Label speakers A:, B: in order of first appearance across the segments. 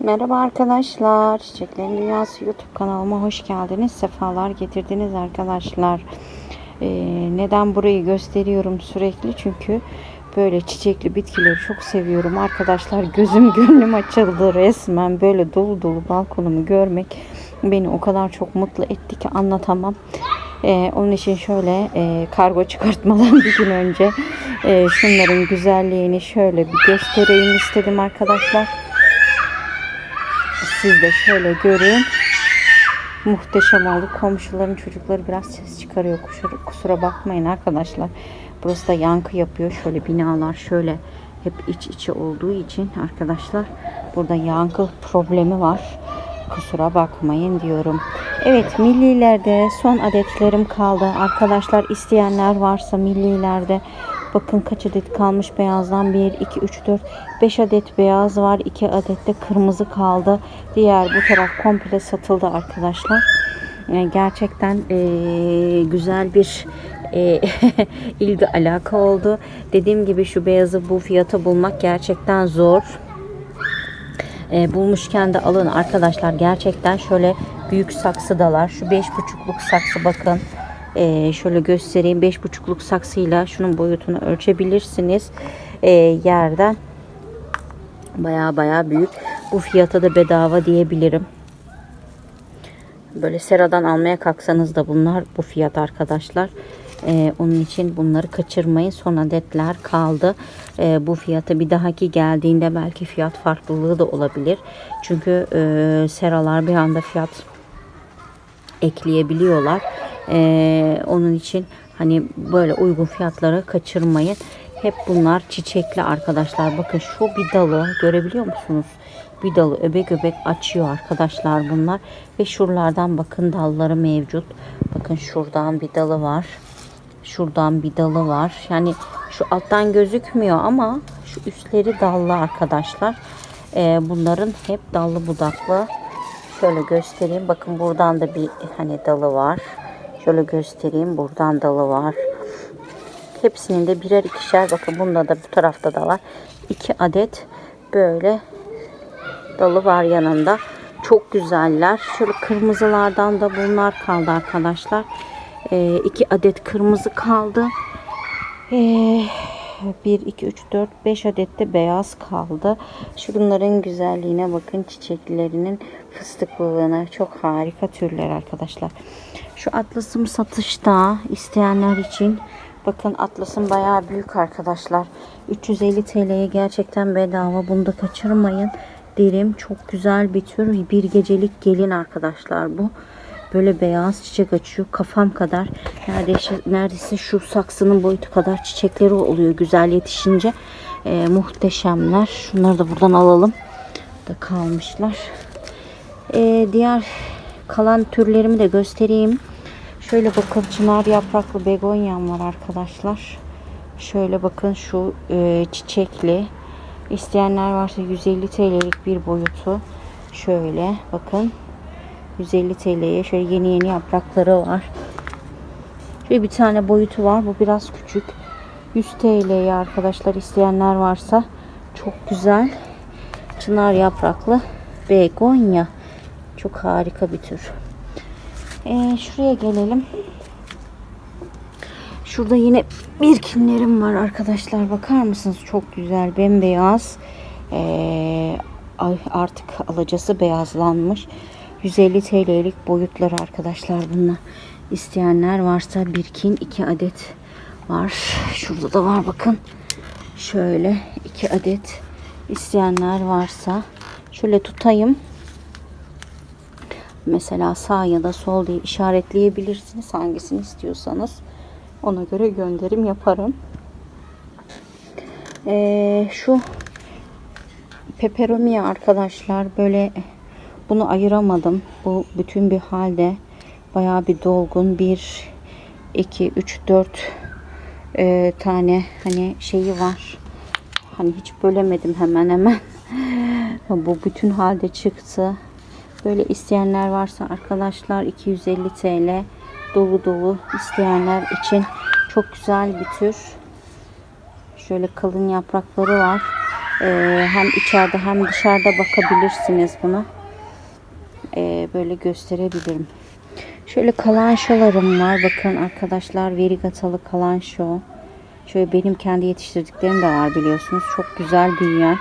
A: Merhaba arkadaşlar. Çiçeklerin Dünyası YouTube kanalıma hoş geldiniz. Sefalar getirdiniz arkadaşlar. Ee, neden burayı gösteriyorum sürekli? Çünkü böyle çiçekli bitkileri çok seviyorum arkadaşlar. Gözüm gönlüm açıldı resmen. Böyle dolu dolu balkonumu görmek beni o kadar çok mutlu etti ki anlatamam. Ee, onun için şöyle e, kargo çıkartmadan bir gün önce e, şunların güzelliğini şöyle bir göstereyim istedim arkadaşlar. Siz de şöyle görün. Muhteşem oldu. Komşuların çocukları biraz ses çıkarıyor. Kusura, kusura bakmayın arkadaşlar. Burası da yankı yapıyor. Şöyle binalar şöyle hep iç içe olduğu için arkadaşlar burada yankı problemi var. Kusura bakmayın diyorum. Evet millilerde son adetlerim kaldı. Arkadaşlar isteyenler varsa millilerde Bakın kaç adet kalmış beyazdan 1, 2, 3, 4, 5 adet beyaz var. 2 adet de kırmızı kaldı. Diğer bu taraf komple satıldı arkadaşlar. Ee, gerçekten ee, güzel bir e, ilgi alaka oldu. Dediğim gibi şu beyazı bu fiyata bulmak gerçekten zor. E, bulmuşken de alın arkadaşlar. Gerçekten şöyle büyük saksıdalar. Şu 5,5'luk saksı bakın. Ee, şöyle göstereyim. 5,5'luk saksıyla şunun boyutunu ölçebilirsiniz. Ee, yerden baya baya büyük. Bu fiyata da bedava diyebilirim. Böyle seradan almaya kalksanız da bunlar bu fiyat arkadaşlar. Ee, onun için bunları kaçırmayın. Son adetler kaldı. Ee, bu fiyata bir dahaki geldiğinde belki fiyat farklılığı da olabilir. Çünkü e, seralar bir anda fiyat ekleyebiliyorlar. Ee, onun için hani böyle uygun fiyatlara kaçırmayın. Hep bunlar çiçekli arkadaşlar. Bakın şu bir dalı görebiliyor musunuz? Bir dalı öbek öbek açıyor arkadaşlar bunlar. Ve şuralardan bakın dalları mevcut. Bakın şuradan bir dalı var. Şuradan bir dalı var. Yani şu alttan gözükmüyor ama şu üstleri dallı arkadaşlar. Ee, bunların hep dallı budaklı. Şöyle göstereyim. Bakın buradan da bir hani dalı var. Şöyle göstereyim. Buradan dalı var. Hepsinin de birer ikişer. Bakın bunda da bu tarafta da var. İki adet böyle dalı var yanında. Çok güzeller. Şöyle kırmızılardan da bunlar kaldı arkadaşlar. Ee, iki adet kırmızı kaldı. Ee, 1, 2, 3, 4, 5 adet de beyaz kaldı. Şunların güzelliğine bakın. Çiçeklerinin fıstıklılığına. Çok harika türler arkadaşlar. Şu atlasım satışta isteyenler için. Bakın atlasım bayağı büyük arkadaşlar. 350 TL'ye gerçekten bedava. Bunu da kaçırmayın. Derim çok güzel bir tür. Bir gecelik gelin arkadaşlar bu. Böyle beyaz çiçek açıyor. Kafam kadar. Neredeyse, neredeyse şu saksının boyutu kadar çiçekleri oluyor güzel yetişince. Ee, muhteşemler. Şunları da buradan alalım. Da kalmışlar. Ee, diğer kalan türlerimi de göstereyim. Şöyle bakın çınar yapraklı begonyam var arkadaşlar. Şöyle bakın şu e, çiçekli. İsteyenler varsa 150 TL'lik bir boyutu. Şöyle bakın. 150 TL'ye şöyle yeni yeni yaprakları var. Şöyle bir tane boyutu var. Bu biraz küçük. 100 TL'ye arkadaşlar isteyenler varsa çok güzel çınar yapraklı begonya. Çok harika bir tür. Ee, şuraya gelelim. Şurada yine birkinlerim var arkadaşlar. Bakar mısınız? Çok güzel. Bembeyaz. Ee, artık alacası beyazlanmış. 150 TL'lik boyutları arkadaşlar bunlar. İsteyenler varsa birkin iki adet var. Şurada da var bakın. Şöyle iki adet isteyenler varsa şöyle tutayım. Mesela sağ ya da sol diye işaretleyebilirsiniz hangisini istiyorsanız. Ona göre gönderim yaparım. Ee, şu peperomia arkadaşlar böyle bunu ayıramadım. Bu bütün bir halde bayağı bir dolgun. Bir, iki, üç, dört e, tane hani şeyi var. Hani hiç bölemedim hemen hemen. Bu bütün halde çıktı. Böyle isteyenler varsa arkadaşlar 250 TL dolu dolu isteyenler için çok güzel bir tür. Şöyle kalın yaprakları var. Ee, hem içeride hem dışarıda bakabilirsiniz buna. Ee, böyle gösterebilirim. Şöyle kalanşolarım var. Bakın arkadaşlar verigatalı kalanşo. Şöyle benim kendi yetiştirdiklerim de var biliyorsunuz. Çok güzel büyüyen,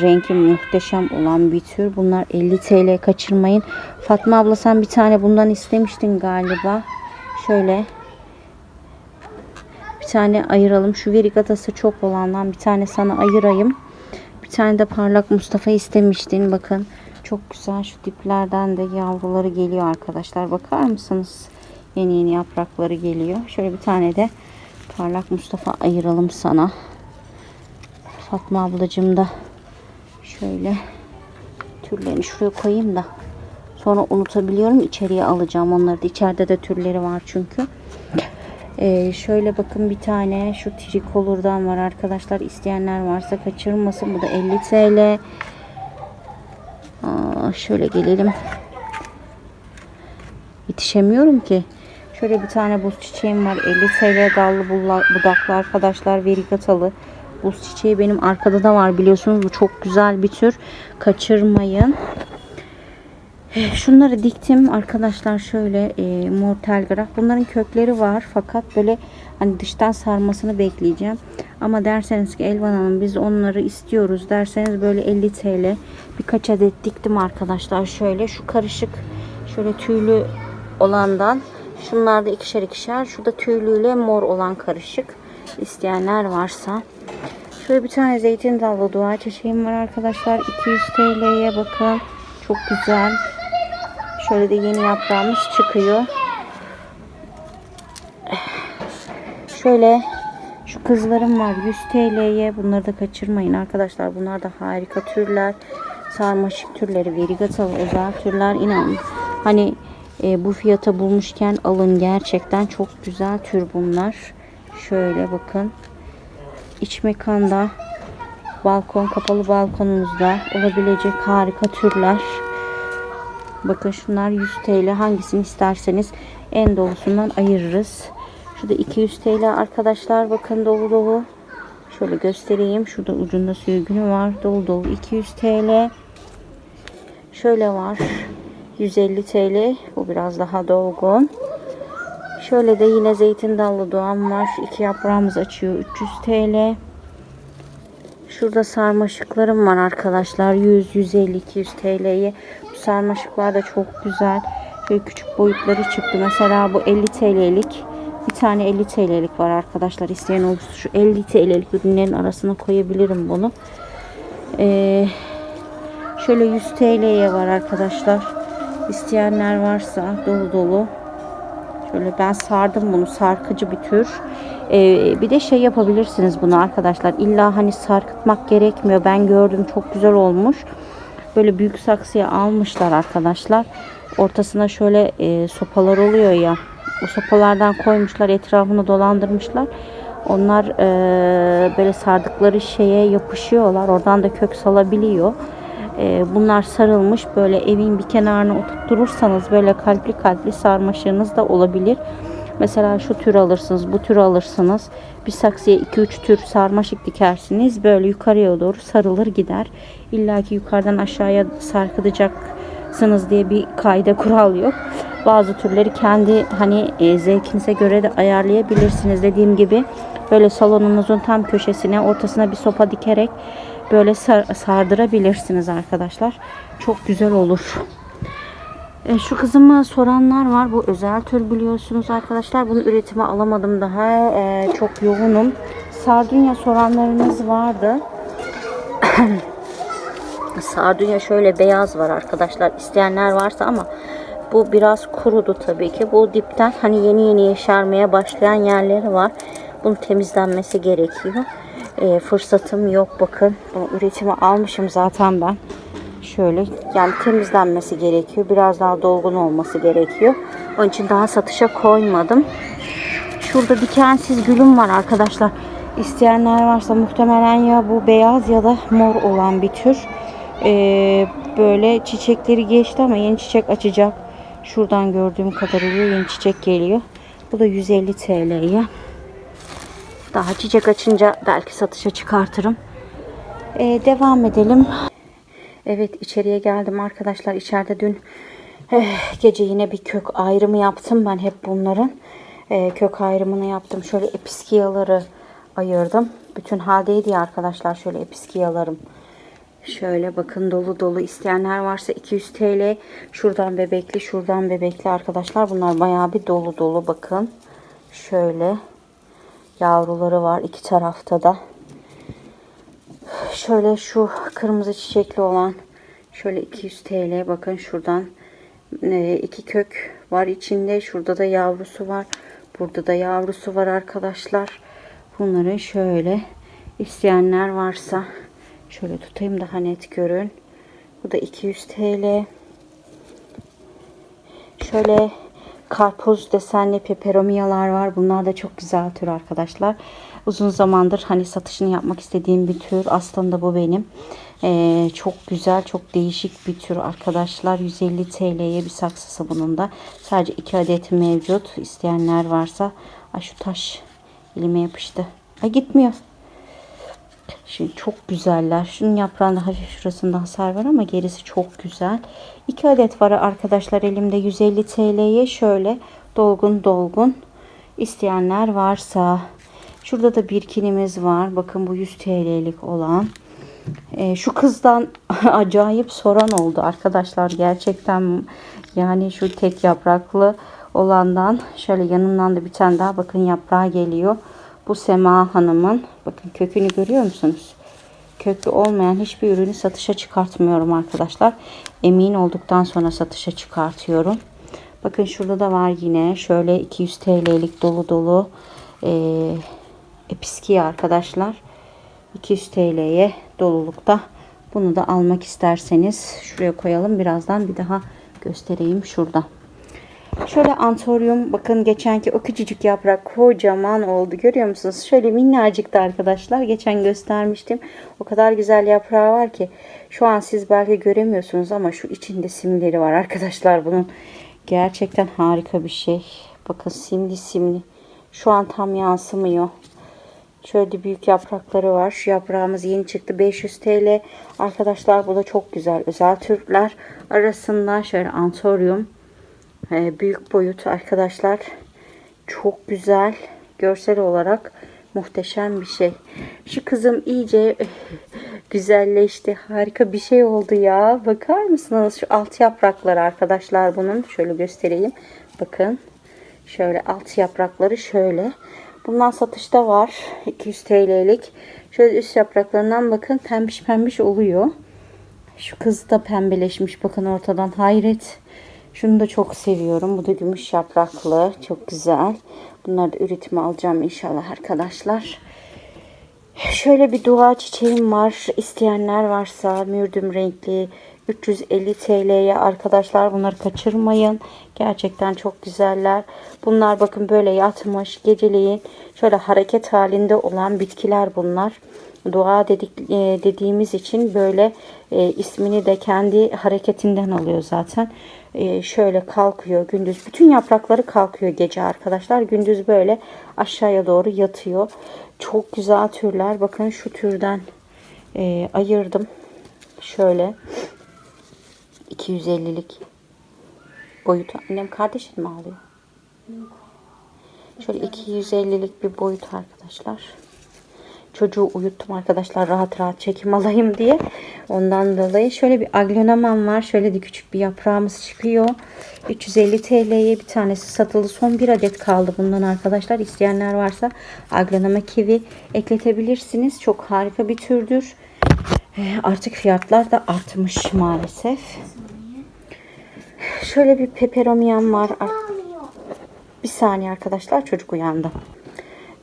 A: rengi muhteşem olan bir tür. Bunlar 50 TL kaçırmayın. Fatma abla sen bir tane bundan istemiştin galiba. Şöyle bir tane ayıralım. Şu verigatası çok olandan bir tane sana ayırayım. Bir tane de parlak Mustafa istemiştin. Bakın çok güzel şu diplerden de yavruları geliyor arkadaşlar. Bakar mısınız? Yeni yeni yaprakları geliyor. Şöyle bir tane de parlak Mustafa ayıralım sana. Fatma ablacığım da şöyle türlerini şuraya koyayım da sonra unutabiliyorum. içeriye alacağım onları da. İçeride de türleri var çünkü. Ee, şöyle bakın bir tane şu trikolordan var arkadaşlar. İsteyenler varsa kaçırmasın. Bu da 50 TL. Aa, şöyle gelelim. Yetişemiyorum ki. Şöyle bir tane buz çiçeğim var. 50 TL dallı budaklı arkadaşlar. Verigatalı. Buz çiçeği benim arkada da var biliyorsunuz. Bu çok güzel bir tür. Kaçırmayın. Şunları diktim arkadaşlar şöyle e, mor telgraf. Bunların kökleri var fakat böyle hani dıştan sarmasını bekleyeceğim. Ama derseniz ki Elvan Hanım biz onları istiyoruz derseniz böyle 50 TL birkaç adet diktim arkadaşlar. Şöyle şu karışık şöyle tüylü olandan şunlar da ikişer ikişer. Şu da tüylüyle mor olan karışık. İsteyenler varsa. Şöyle bir tane zeytin dallı dua çiçeğim var arkadaşlar. 200 TL'ye bakın. Çok güzel. Şöyle de yeni yaprağımız çıkıyor. Şöyle şu kızlarım var 100 TL'ye. Bunları da kaçırmayın arkadaşlar. Bunlar da harika türler. Sarmaşık türleri, verigatalı özel türler. İnanın hani e, bu fiyata bulmuşken alın gerçekten çok güzel tür bunlar. Şöyle bakın. İç mekanda balkon kapalı balkonunuzda olabilecek harika türler. Bakın şunlar 100 TL. Hangisini isterseniz en dolusundan ayırırız. Şurada 200 TL arkadaşlar. Bakın dolu dolu. Şöyle göstereyim. Şurada ucunda sürgünü var. Dolu dolu 200 TL. Şöyle var. 150 TL. Bu biraz daha dolgun. Şöyle de yine zeytin dallı doğan var. Şu iki yaprağımız açıyor. 300 TL. Şurada sarmaşıklarım var arkadaşlar. 100, 150, 200 TL'ye. Bu sarmaşıklar da çok güzel. Böyle küçük boyutları çıktı. Mesela bu 50 TL'lik. Bir tane 50 TL'lik var arkadaşlar. İsteyen olursa şu 50 TL'lik ürünlerin arasına koyabilirim bunu. Ee, şöyle 100 TL'ye var arkadaşlar. İsteyenler varsa dolu dolu. Şöyle ben sardım bunu. Sarkıcı bir tür. Ee, bir de şey yapabilirsiniz bunu arkadaşlar. İlla hani sarkıtmak gerekmiyor. Ben gördüm çok güzel olmuş. Böyle büyük saksıya almışlar arkadaşlar. Ortasına şöyle e, sopalar oluyor ya. O sopalardan koymuşlar. Etrafını dolandırmışlar. Onlar e, böyle sardıkları şeye yapışıyorlar. Oradan da kök salabiliyor. E, bunlar sarılmış. Böyle evin bir kenarına oturturursanız böyle kalpli kalpli sarmaşığınız da olabilir. Mesela şu tür alırsınız, bu tür alırsınız. Bir saksıya 2-3 tür sarmaşık dikersiniz. Böyle yukarıya doğru sarılır gider. İlla ki yukarıdan aşağıya sarkıtacaksınız diye bir kayda kural yok. Bazı türleri kendi hani e, zevkinize göre de ayarlayabilirsiniz. Dediğim gibi böyle salonunuzun tam köşesine ortasına bir sopa dikerek böyle sar- sardırabilirsiniz arkadaşlar. Çok güzel olur. E, şu kızıma soranlar var. Bu özel tür biliyorsunuz arkadaşlar. Bunu üretime alamadım daha. E, çok yoğunum. Sardunya soranlarınız vardı. Sardunya şöyle beyaz var arkadaşlar. İsteyenler varsa ama bu biraz kurudu tabii ki. Bu dipten hani yeni yeni yeşermeye başlayan yerleri var. Bunun temizlenmesi gerekiyor. E, fırsatım yok bakın. Bunu üretime almışım zaten ben. Şöyle yani temizlenmesi gerekiyor. Biraz daha dolgun olması gerekiyor. Onun için daha satışa koymadım. Şurada dikensiz gülüm var arkadaşlar. İsteyenler varsa muhtemelen ya bu beyaz ya da mor olan bir tür. Ee, böyle çiçekleri geçti ama yeni çiçek açacak. Şuradan gördüğüm kadarıyla yeni çiçek geliyor. Bu da 150 TL'ye. Daha çiçek açınca belki satışa çıkartırım. Ee, devam edelim. Evet içeriye geldim arkadaşlar. İçeride dün eh, gece yine bir kök ayrımı yaptım. Ben hep bunların eh, kök ayrımını yaptım. Şöyle episkiyaları ayırdım. Bütün haldeydi arkadaşlar. Şöyle episkiyalarım. Şöyle bakın dolu dolu isteyenler varsa 200 TL. Şuradan bebekli, şuradan bebekli arkadaşlar. Bunlar bayağı bir dolu dolu bakın. Şöyle yavruları var iki tarafta da. Şöyle şu kırmızı çiçekli olan şöyle 200 TL bakın şuradan e, iki kök var içinde. Şurada da yavrusu var. Burada da yavrusu var arkadaşlar. Bunları şöyle isteyenler varsa şöyle tutayım daha net görün. Bu da 200 TL. Şöyle karpuz desenli peperomiyalar var. Bunlar da çok güzel tür arkadaşlar. Uzun zamandır hani satışını yapmak istediğim bir tür. Aslında bu benim. Ee, çok güzel, çok değişik bir tür arkadaşlar. 150 TL'ye bir saksısı bunun da. Sadece 2 adet mevcut. İsteyenler varsa. Ay şu taş elime yapıştı. Ay gitmiyor. Şimdi çok güzeller. Şunun yaprağında hafif şurasında hasar var ama gerisi çok güzel. 2 adet var arkadaşlar elimde 150 TL'ye şöyle dolgun dolgun isteyenler varsa. Şurada da birkinimiz var. Bakın bu 100 TL'lik olan. Ee, şu kızdan acayip soran oldu arkadaşlar. Gerçekten yani şu tek yapraklı olandan şöyle yanından da bir tane daha bakın yaprağı geliyor. Bu Sema Hanım'ın bakın kökünü görüyor musunuz? Köklü olmayan hiçbir ürünü satışa çıkartmıyorum arkadaşlar. Emin olduktan sonra satışa çıkartıyorum. Bakın şurada da var yine şöyle 200 TL'lik dolu dolu e, episkiye arkadaşlar. 200 TL'ye dolulukta. Bunu da almak isterseniz şuraya koyalım. Birazdan bir daha göstereyim şurada. Şöyle antorium bakın geçenki o küçücük yaprak kocaman oldu görüyor musunuz? Şöyle minnacıktı arkadaşlar. Geçen göstermiştim. O kadar güzel yaprağı var ki şu an siz belki göremiyorsunuz ama şu içinde simleri var arkadaşlar bunun. Gerçekten harika bir şey. Bakın simli simli. Şu an tam yansımıyor. Şöyle büyük yaprakları var. Şu yaprağımız yeni çıktı. 500 TL. Arkadaşlar bu da çok güzel. Özel türler arasında şöyle antorium ee, büyük boyut arkadaşlar. Çok güzel. Görsel olarak muhteşem bir şey. Şu kızım iyice güzelleşti. Harika bir şey oldu ya. Bakar mısınız? Şu alt yaprakları arkadaşlar bunun. Şöyle göstereyim. Bakın. Şöyle alt yaprakları şöyle. Bundan satışta var. 200 TL'lik. Şöyle üst yapraklarından bakın pembiş pembiş oluyor. Şu kız da pembeleşmiş. Bakın ortadan hayret. Şunu da çok seviyorum. Bu da gümüş yapraklı. Çok güzel. Bunları da üretime alacağım inşallah arkadaşlar. Şöyle bir dua çiçeğim var. İsteyenler varsa mürdüm renkli 350 TL'ye arkadaşlar bunları kaçırmayın. Gerçekten çok güzeller. Bunlar bakın böyle yatmış geceleyin şöyle hareket halinde olan bitkiler bunlar. Dua dedik, e, dediğimiz için böyle e, ismini de kendi hareketinden alıyor zaten. E, şöyle kalkıyor gündüz. Bütün yaprakları kalkıyor gece arkadaşlar. Gündüz böyle aşağıya doğru yatıyor. Çok güzel türler. Bakın şu türden e, ayırdım. Şöyle 250'lik boyutu. Annem kardeşin mi ağlıyor? Şöyle 250'lik bir boyut arkadaşlar. Çocuğu uyuttum arkadaşlar rahat rahat çekim alayım diye. Ondan dolayı şöyle bir aglonamam var. Şöyle de küçük bir yaprağımız çıkıyor. 350 TL'ye bir tanesi satıldı. Son bir adet kaldı bundan arkadaşlar. İsteyenler varsa aglonama kivi ekletebilirsiniz. Çok harika bir türdür. Ee, Artık fiyatlar da artmış maalesef. Şöyle bir peperomiyam var. Bir saniye arkadaşlar çocuk uyandı.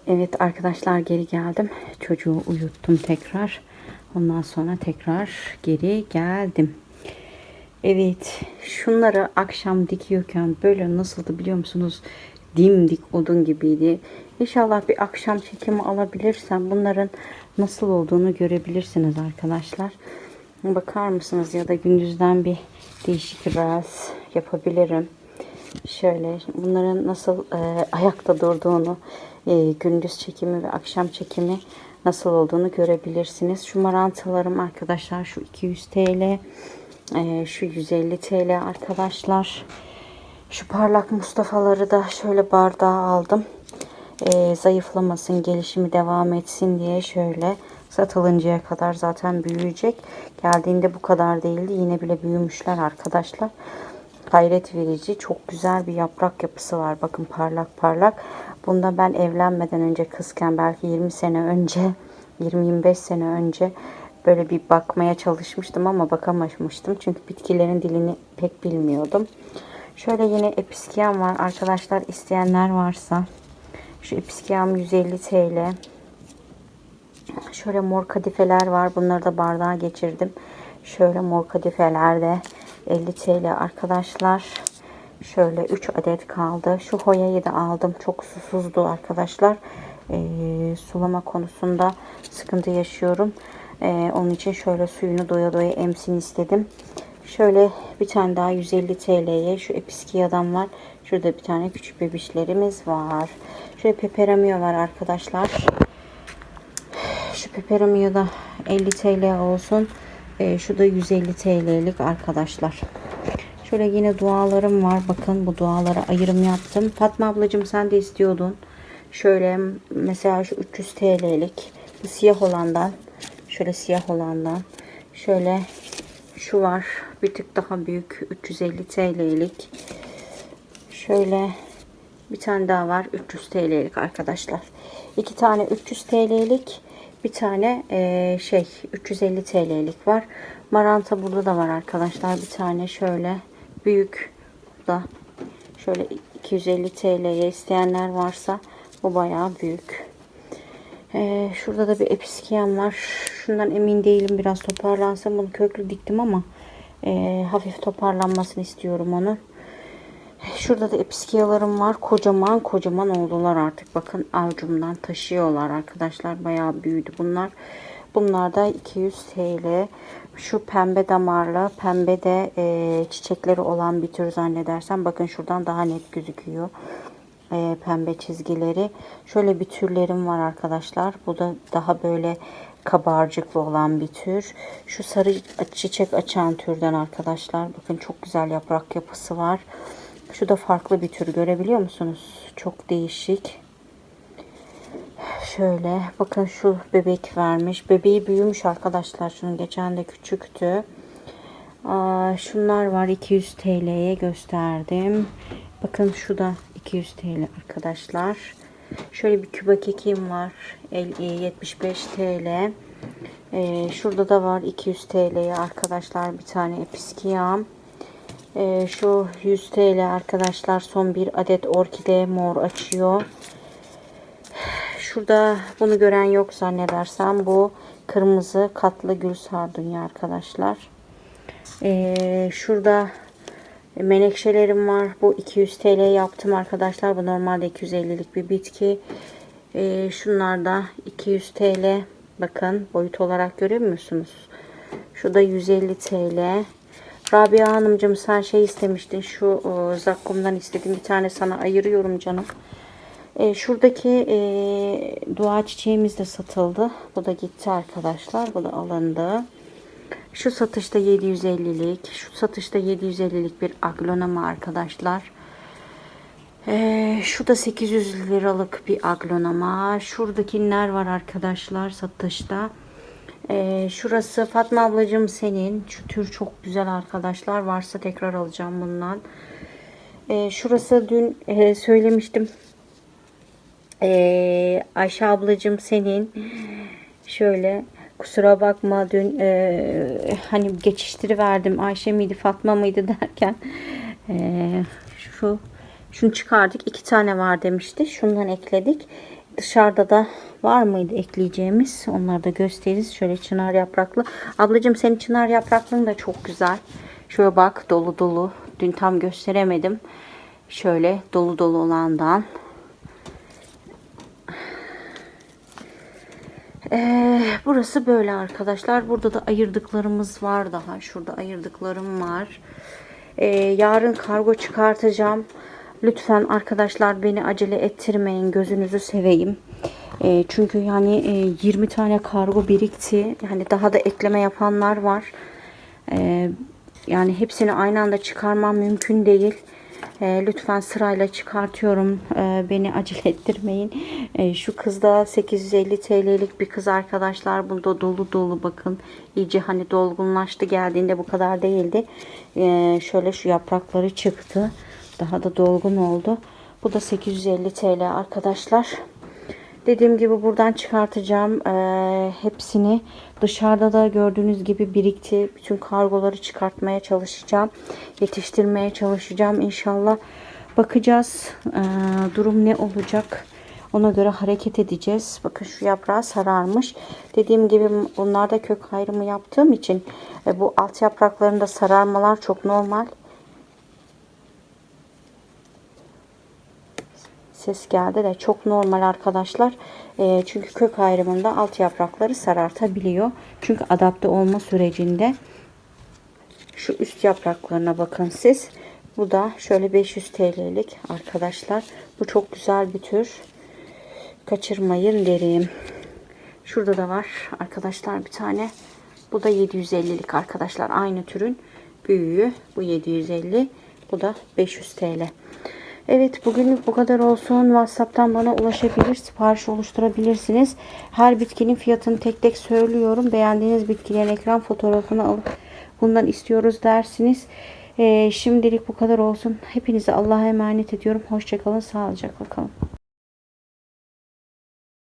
A: Evet arkadaşlar geri geldim. Çocuğu uyuttum tekrar. Ondan sonra tekrar geri geldim. Evet şunları akşam dikiyorken böyle nasıldı biliyor musunuz? Dimdik odun gibiydi. İnşallah bir akşam çekimi alabilirsem bunların nasıl olduğunu görebilirsiniz arkadaşlar. Bakar mısınız ya da gündüzden bir değişik reels yapabilirim. Şöyle bunların nasıl e, ayakta durduğunu e, gündüz çekimi ve akşam çekimi nasıl olduğunu görebilirsiniz. Şu marantalarım arkadaşlar şu 200 TL. Ee, şu 150 TL arkadaşlar. Şu parlak Mustafa'ları da şöyle bardağa aldım. Ee, zayıflamasın, gelişimi devam etsin diye şöyle satılıncaya kadar zaten büyüyecek. Geldiğinde bu kadar değildi. Yine bile büyümüşler arkadaşlar. Gayret verici. Çok güzel bir yaprak yapısı var. Bakın parlak parlak. Bunda ben evlenmeden önce kızken belki 20 sene önce 20-25 sene önce böyle bir bakmaya çalışmıştım ama bakamamıştım. Çünkü bitkilerin dilini pek bilmiyordum. Şöyle yine episkiyam var. Arkadaşlar isteyenler varsa şu episkiyam 150 TL. Şöyle mor kadifeler var. Bunları da bardağa geçirdim. Şöyle mor kadifeler de 50 TL arkadaşlar. Şöyle 3 adet kaldı. Şu hoyayı da aldım. Çok susuzdu arkadaşlar. Ee, sulama konusunda sıkıntı yaşıyorum. Ee, onun için şöyle suyunu doya doya emsin istedim. Şöyle bir tane daha 150 TL'ye şu episkiyadan var. Şurada bir tane küçük bebişlerimiz var. Şöyle peperamio var arkadaşlar. Şu peperamio da 50 TL olsun. Ee, şu da 150 TL'lik arkadaşlar. Şöyle yine dualarım var. Bakın bu dualara ayrım yaptım. Fatma ablacığım sen de istiyordun. Şöyle mesela şu 300 TL'lik siyah olandan şöyle siyah olandan şöyle şu var bir tık daha büyük 350 TL'lik şöyle bir tane daha var 300 TL'lik arkadaşlar iki tane 300 TL'lik bir tane eee, şey 350 TL'lik var maranta burada da var arkadaşlar bir tane şöyle büyük da şöyle 250 TL'ye isteyenler varsa bu bayağı büyük ee, şurada da bir episkiyam var. Şundan emin değilim. Biraz toparlansın. Bunu köklü diktim ama e, hafif toparlanmasını istiyorum onu. Şurada da episkiyalarım var. Kocaman kocaman oldular artık. Bakın avcumdan taşıyorlar arkadaşlar. Bayağı büyüdü bunlar. Bunlar da 200 TL. Şu pembe damarlı, pembe de e, çiçekleri olan bir tür zannedersem. Bakın şuradan daha net gözüküyor e, pembe çizgileri. Şöyle bir türlerim var arkadaşlar. Bu da daha böyle kabarcıklı olan bir tür. Şu sarı çiçek açan türden arkadaşlar. Bakın çok güzel yaprak yapısı var. Şu da farklı bir tür görebiliyor musunuz? Çok değişik. Şöyle bakın şu bebek vermiş. Bebeği büyümüş arkadaşlar. Şunun geçen de küçüktü. Aa, şunlar var 200 TL'ye gösterdim. Bakın şu da 200 TL arkadaşlar. Şöyle bir küba kekim var. El- 75 TL. Ee, şurada da var 200 TL'ye arkadaşlar bir tane episkiyam. Ee, şu 100 TL arkadaşlar son bir adet orkide mor açıyor. Şurada bunu gören yok zannedersem bu kırmızı katlı gül sardunya arkadaşlar. Ee, şurada menekşelerim var. Bu 200 TL yaptım arkadaşlar. Bu normalde 250'lik bir bitki. Ee, şunlar da 200 TL. Bakın boyut olarak görüyor musunuz? Şu da 150 TL. Rabia Hanımcığım sen şey istemiştin. Şu e, zakkumdan istedim. Bir tane sana ayırıyorum canım. E, şuradaki e, dua çiçeğimiz de satıldı. Bu da gitti arkadaşlar. Bu da alındı. Şu satışta 750'lik, şu satışta 750'lik bir aglonema arkadaşlar. Ee, şu da 800 liralık bir aglonema. Şuradakiler var arkadaşlar satışta. Ee, şurası Fatma ablacığım senin. Şu tür çok güzel arkadaşlar. Varsa tekrar alacağım bundan. Ee, şurası dün e, söylemiştim. Ee, Ayşe ablacığım senin. Şöyle kusura bakma dün e, hani geçiştiriverdim Ayşe miydi Fatma mıydı derken e, şu şunu çıkardık iki tane var demişti şundan ekledik dışarıda da var mıydı ekleyeceğimiz onları da gösteririz şöyle çınar yapraklı ablacığım senin çınar yapraklığın da çok güzel şöyle bak dolu dolu dün tam gösteremedim şöyle dolu dolu olandan Ee, burası böyle arkadaşlar. Burada da ayırdıklarımız var daha. Şurada ayırdıklarım var. Ee, yarın kargo çıkartacağım. Lütfen arkadaşlar beni acele ettirmeyin. Gözünüzü seveyim. E, çünkü yani e, 20 tane kargo birikti. Yani daha da ekleme yapanlar var. E, yani hepsini aynı anda çıkarmam mümkün değil. E, lütfen sırayla çıkartıyorum. E, beni acele ettirmeyin. E, şu kızda 850 TL'lik bir kız arkadaşlar. Bunda dolu dolu bakın. İyice hani dolgunlaştı. Geldiğinde bu kadar değildi. E, şöyle şu yaprakları çıktı. Daha da dolgun oldu. Bu da 850 TL arkadaşlar. Dediğim gibi buradan çıkartacağım Ee, hepsini. Dışarıda da gördüğünüz gibi birikti. Bütün kargoları çıkartmaya çalışacağım. Yetiştirmeye çalışacağım inşallah. Bakacağız ee, durum ne olacak. Ona göre hareket edeceğiz. Bakın şu yaprağı sararmış. Dediğim gibi bunlarda kök ayrımı yaptığım için e, bu alt yapraklarında sararmalar çok normal. Ses geldi de çok normal arkadaşlar. E, çünkü kök ayrımında alt yaprakları sarartabiliyor. Çünkü adapte olma sürecinde şu üst yapraklarına bakın siz. Bu da şöyle 500 TL'lik arkadaşlar. Bu çok güzel bir tür. Kaçırmayın derim. Şurada da var arkadaşlar bir tane. Bu da 750'lik arkadaşlar. Aynı türün büyüğü. Bu 750. Bu da 500 TL. Evet bugünlük bu kadar olsun. WhatsApp'tan bana ulaşabilir, sipariş oluşturabilirsiniz. Her bitkinin fiyatını tek tek söylüyorum. Beğendiğiniz bitkilerin ekran fotoğrafını alıp bundan istiyoruz dersiniz. Ee, şimdilik bu kadar olsun. Hepinize Allah'a emanet ediyorum. Hoşçakalın, sağlıcakla kalın.